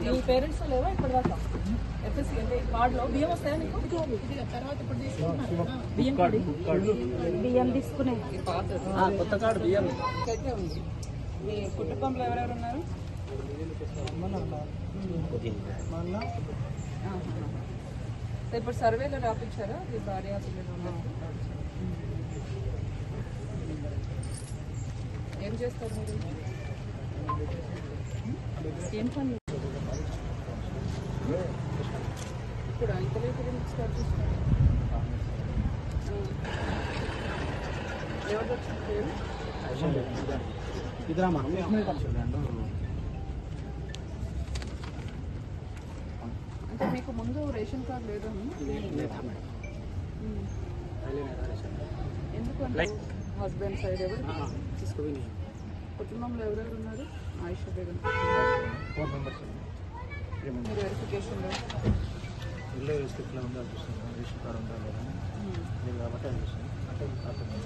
మీ parents లేవా ఇప్పటి దాకా ఎఫ్ఎస్సి అంటే కార్డులో బియ్యం వస్తాయా నీకు? తర్వాత ఇప్పుడు తీసుకున్నారు బియ్యం కార్డు బియ్యం తీసుకునే కొత్త కార్డు బియ్యం. అయితే ఉంది మీ కుటుంబంలో ఎవరెవరు ఉన్నారు? ఇప్పుడు సర్వేలో రాపించారా? మీ భార్య పిల్లలు? ఏం చేస్తారు మీరు? ఏం పని ఇప్పుడు వచ్చిన పేరు అంటే మీకు ముందు రేషన్ కార్డు లేదా ఎందుకంటే హస్బెండ్ సైడ్ ఎవరు? కుటుంబంలో ఎవరెవరు ఉన్నారు ఆయుష్ బేగం మీరు వెరిఫికేషన్లో ఇల్లు స్థితిలో ఉందా చూస్తున్నాం రేషన్ కార్డు ఉందా లేదా అని. లేదు కాబట్టి అది చూస్తున్నాం అంటే అతను ఏదో డోర్